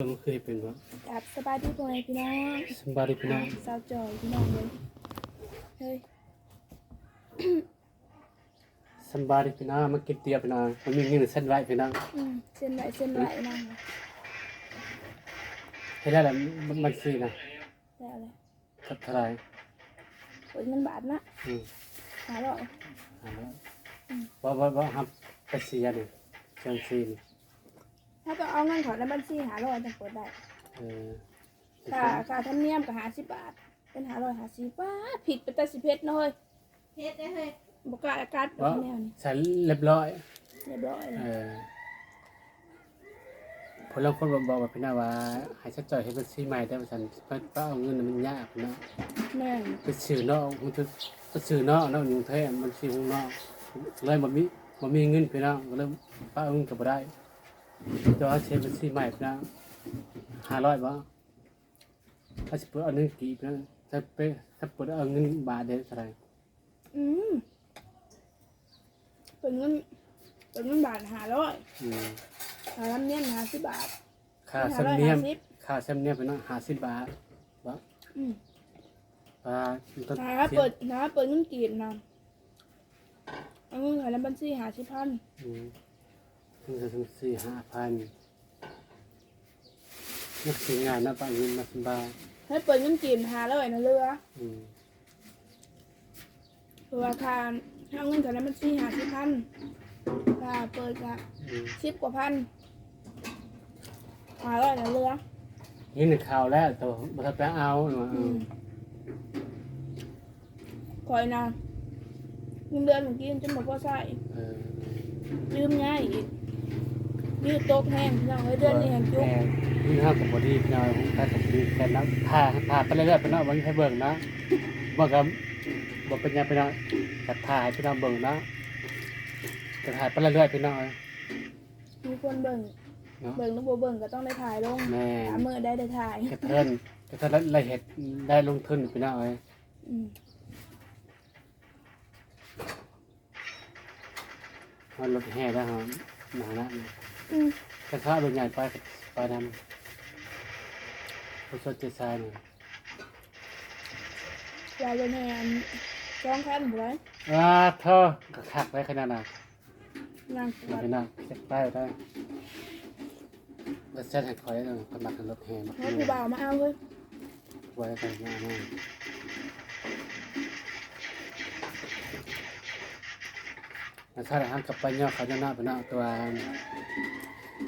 มันเคยเป็นว่ากับสบายดีพ่อแม่พี่น้องสบายดีพี่น้องสาวจอยพี่น้องเลยเฮ้ยสบายดีพี่น้องมากินเตียพี่น้องมันมีเงินเส้นไว้พี่น้องอืมเส้นไหวเส้นไหวนั่งให้ได้แหละมันมันสินะได้อะไรทับเท่าไหร่โอ้ยเงินบาทนะอืมหาร้อยเอาละว่าว่าว่าฮับไปเสียนี่เชิงซีนี่ ถ้าต้องเอาเงินเของในบัญชีหาร้อยจะเปิดได้เออค่าค่าธรรมเนียมก็หาสิบบาท เป็นหาร้อยหาสิบบาทผิดไปแต่สิเพชรน้อยเฮ็ดได้เฮ้ยบกล้าอากาศแบบว่าแนวนี้ใส่เรียบร้อย เรียบร้อยเลเอยอพอเราคนบอกบอกว่าพี่น้องว่าให้ชัดจ่อยให้เป็นซีใหม่ได้ว่าฉันเพราะเอาเงินน่ะมันยากพี่น้องแม่นไปซื้อนอกมันจะไปซื้อนอกนอกอยู่ไทยมันซื้อข้างนอกเลยบ่มีบ่มีเงินพี่น้องก็เลยป้าเอาเงินก็บ่ได้ แต่ว่าเชฟเป็นสีใหม่พี่น้อง500บ่ถ้าสิเปิดเอาเงินกี่พี่น้องถ้าไปถ้าเปิดเอาเงินบาทเด้เท่าไหร่อืมเป็นเงินเป็นเงินบาทหาร้อยอืมหาธรรมเนียมหาสิบบาทค่าสำเนียมห้าร้อยห้าสิบค่าสำเนียมพี่น้อง50บาทบ่อืมอ่าต้นหาเปิดหาเปิดเงินกีบนะเอาเงินเของในบัญชีหาสิบพันอืม ถึงจะถึง4 5,000นักสิงานนะป้าเงินมาสบายให้เปิดเงินกีบหาร้อยนะเรืออืมเพราะว่าค่าเอาเงินเของในบัญชีหาสิบพันค่าเปิดก็อืมสิบกว่าพันหาร้อยนะเรือ นี่หนึ่งข่าวแล้วแต่บัทับไปเอาหนูอืมคอยนะเงินเดือนเมื่อกี้จนหมดพ่อใส่เออ ลืมง่ายอีก ยืดโต๊ะแห้งพี่น้องเอ้ยเดือนนี้แห้งจุกแม่นี่ห้ากับบอดี้พี่น้อยของการกับบอดี้แต่นะพาพาไปเรื่อยๆไปเนาะวันนี้ให้เบิ่งนะบอกกับบอกเป็นยังไปเนาะจะถ่ายพี่น้องเบิ่งนะจะถ่ายไปเรื่อยๆพี่น้อยมีคนเบิ่งเนาะเบิ่งลูกบ่เบิ่งก็ต้องได้ถ่ายลงแม่หามือได้ได้ถ่ายกระเทินกระเทินละเอียดได้ลงทุนพี่น้อยอืมมันรถแห่ได้หรอหนานะอืม กระทะรถใหญ่ไปไปนำผู้ชดเจสายเนี่ยยายเป็นแหนสองคันบ่ได้อ่าเธอกระขักไว้ขนาดน่ะนางมาพี่น้องเช็คได้ได้แล้วเส้นให้คอยเออกำลังรถแห่มาให้ผู้บ่าวมาเอาเว้ยไว้กันมาหน้าแล้วถ้าเราหันกลับไปย่อเขาจะหน้าไปหน้าตัว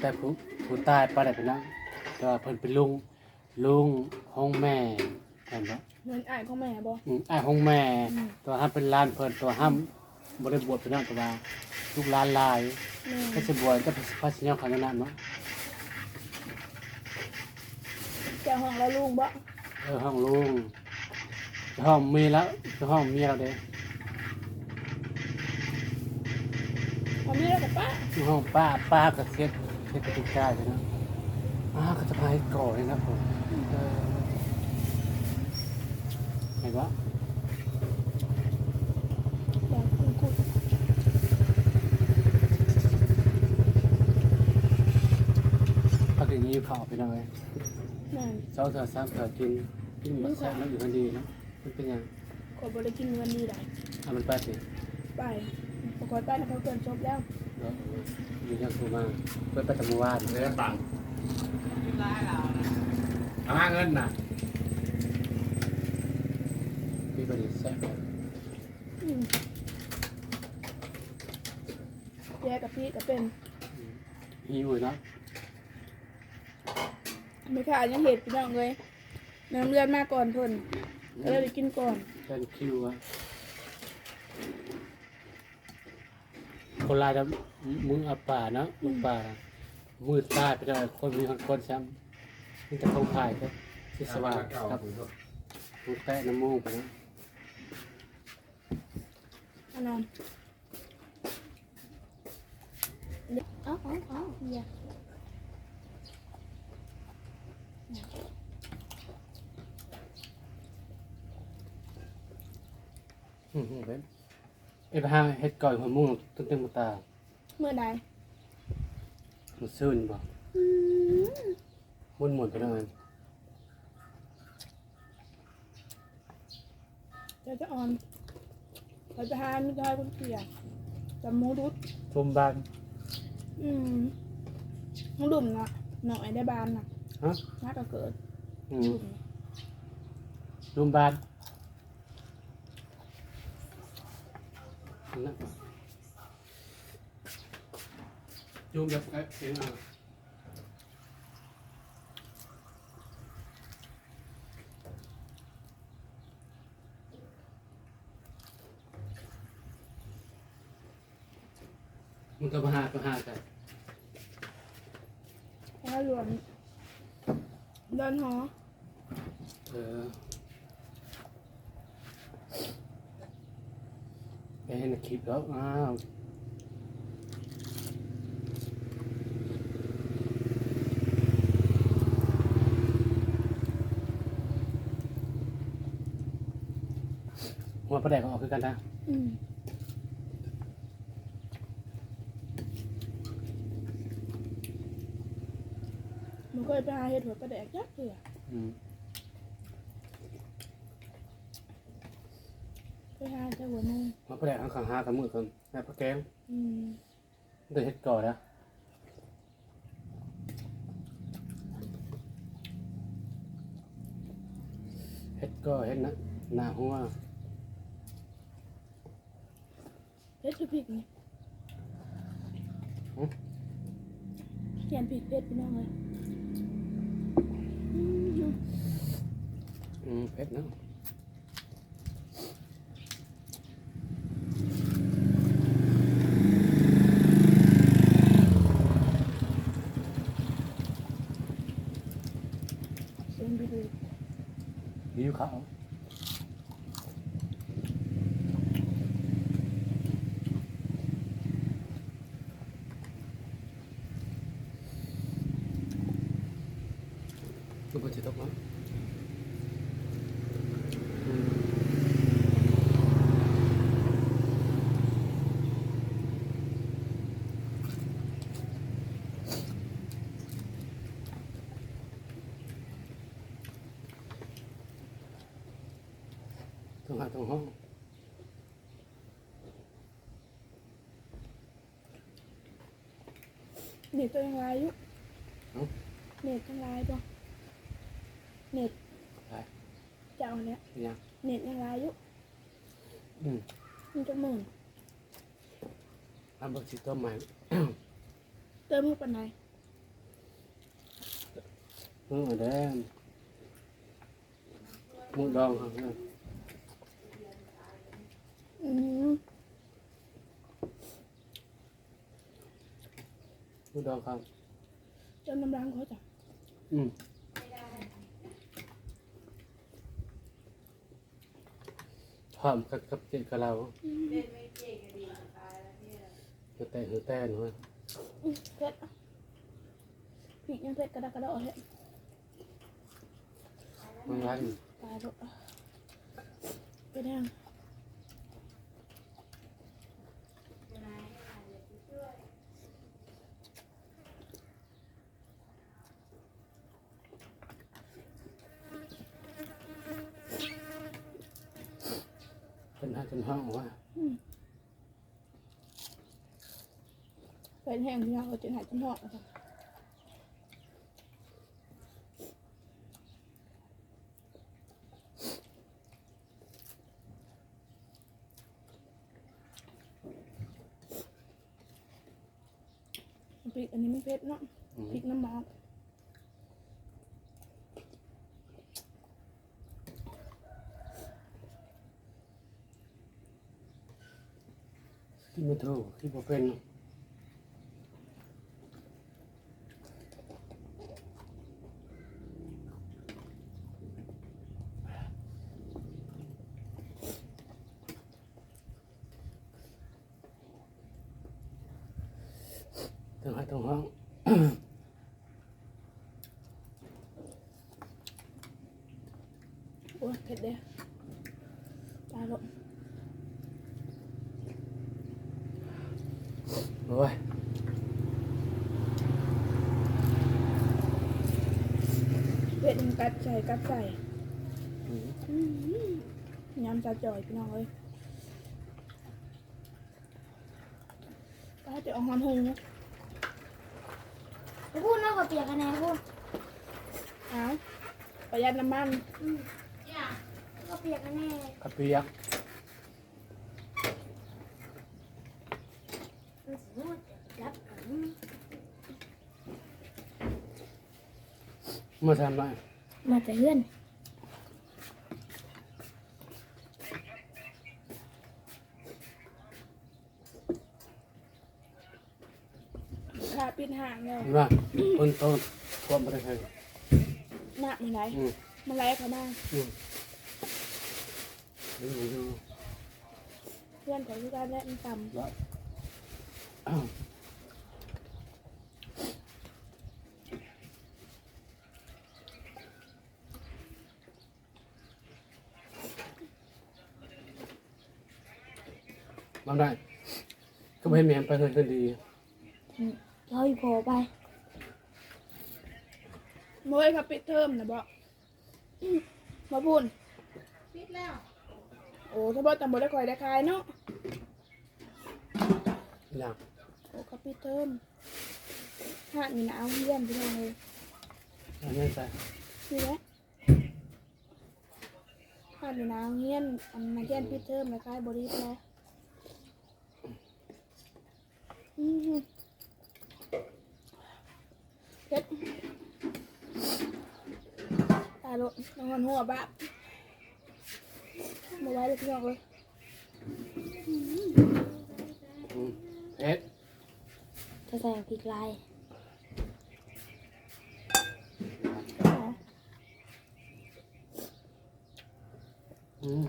แต่ผู้ผู้ตายไปได้ไปหน้าตัวเพิ่นเป็นลุงลุงห้องแม่เห็นปะเงินอ้ายของแม่บ่อืมอ้ายห้องแม่อืมตัวห้ามเป็นล้านเพิ่นตัวห้ามบริบวชไปหน้าตัวว่าลูกหล้านหลายแม่ก็จะบวชก็พระสิญญาเขาจะหน้าเนาะเจ้าห้องแล้วลุงบ่เออห้องลุงห้องมีแล้วห้องเมียเราเด้พอมีแล้วกับป้าห้องป้าป้าก็เซ็ต เซ็ตกติกาเลยนะอ้าก็จะพายก่อเลยนะผมเออเห็นปะอยากกินกุ้งพักอย่างนี้ข่าวไปหน่อยแม่นสองเถื่อสามเถื่อกินกินมันแซ่บแล้วอยู่คนดีเนาะมันเป็นยังขอยบ่ได้กินวันนี้ได้เอามันไปสิไปปกติไปนะเขาเกินจบแล้วเดี๋ยว อยู่ยังสูมาเปิดประจำวันเงินบังเอามาเงินน่ะพี่บริแซ่บเลยอืมแยกับพี่ก็เป็นหิวเนาะไม่ค่ะยังเห็ดพี่น้องเลยน้ำเลือดมาก่อนเพิ่นก็เลยกินก่อนเป็นคิวอะ คนลายจะมืออาป่าเนาะมือป่ามือตายไปได้คนมีคนคนซ้ำนี่จะเข้าข่ายครับที่สว่างครับมือแตะน้ำมูกไปนะอนนั้นเอ้าเอ้าเอ้าอย่าอืมเว้ย เอ้ยไปหาเฮ็ดก่อยหัวมุ้งตึ้งตึ้งมาตาเมื่อใดมันซื่นบ่อืมมุนหมุนไปเลยเจะจะอ่อนไปไปหาไม่ได้คนเกลียดจำหมูดุดชมบ้านอืมหมูดุ่มน่ะหน่อยได้บานน่ะฮะน่าก็เกิดอืมดุ่มน่ะลุมบ้าน นั่นยุงยับเอ๊ะเสียงอะมันก็มาหาก็หากัน ถ้ารวมเดินหอ เออ ไปเห็นคลิปแล้วอ้าวหัวประแดกก็ออกคือกันนะ อืมมันก็ไป หาเห็ดหัวปลาแดกยักษ์เลยอืมไปหาแต่หัวนูหัวประแดกข้างข้างหากับมือกันแม่ประแกงอืมเดี๋ยวเฮ็ดก่อนนะเฮ็ดก็เฮ็ดนะหน้าหัวเพชรพริกนี่เขียนผิดเพชรพี่น้องเลย อืมอืมเผ็ดเนาะ เสียงไปดู หิวข้าวลูกก็จะตกมั้งอืม ต้องหาตรงห้องเน็ตตัวยังไงอยู่เน็ตยังไงปะเน็ตไปจะเอาเนี้ยยังเน็ตยังไงอยู่อืมมันจะหมื่นทำบักชิต้มใหม่เติมให้ปันไหนมือแดงมือดองครับเนี่ย อืม มือดองครับเติมน้ำรังเขาจ้ะอืมพร้อมกับกับเจ็ดกับเราหือแต่หือแต่หน่อยอืมเพชรพริกยังเพชรกระดากกระดอกเฮ้ยมันไรตายแล้วไปแดง ข้าเป็นห้องว่าเป็นแห้งพี่เอาจนหายจนหอดแล้วจ้ะพริกอันนี้ไม่เผ็ดเนาะ อืม พริกน้ำมัน ที่มันถูกที่บ่เป็นต้องให้ต้องห้อง โอ้ยเผ็ดเด้ตายแล้ว โอ้ย เผ็ดมันกัด ใส่กัดใส่อืมอืมยำจะจ่อยพี่น้องเอ้ยก็จะเอาหอนหงนะไปพูดนอกกับเปียกกันแน่พูดเอาประหยัดน้ำมันอืมก็เปียกกันแน่กระเปียกมันสมมติรับกันมาทำไร มาแต่เพื่อนขาปิดห่างแล้วเห็นป่ะต้นต้นความประเทศหนักมันไหลอืมมันไหลเข้ามาอืมนี่มันอยู่เพื่อนของที่การและมันต่แล้ว อ้าวมาได้ ก็ไม่ให้แม่ไปเฮือนคนดีเราอีโผล่ไปำโมยครับปิดเทอมนะบอกมาพูนปิดแล้ว โอ้ถ้าบอกตำบลได้คอยได้คายเนาะอยากโอ้ครับปิดเทอมห่านมีหนาวเยี่ยมพี่น้องเลยอันนี้ใส่นี่แหละห่านมีหนาวเยี่ยมอันมาเยี่ยมปิดเทอมนะคายบริษัทอืม เผ็ดตายโลดนอนหัวบ้ามาไว้เลยพี่น้องเลยอืมเอ็ดจะใส่พริกลายอืม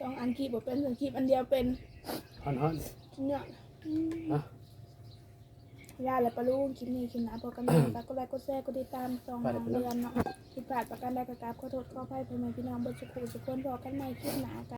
สองอันคีบบอกเป็นสองคีบอันเดียวเป็นฮอนฮอนชิ้นเนี้ยนะ ยาและปลาลูกคลิปนี้คลิปหนาพอกันฝากกดไลค์กดแชร์กดติดตามสองน้องเดือนเนาะผิดพลาดประการใดก็กราบขอโทษขออภัยเพื่อนพี่น้องบนสุขุสุขคนพอกันใหม่คลิปหนากัน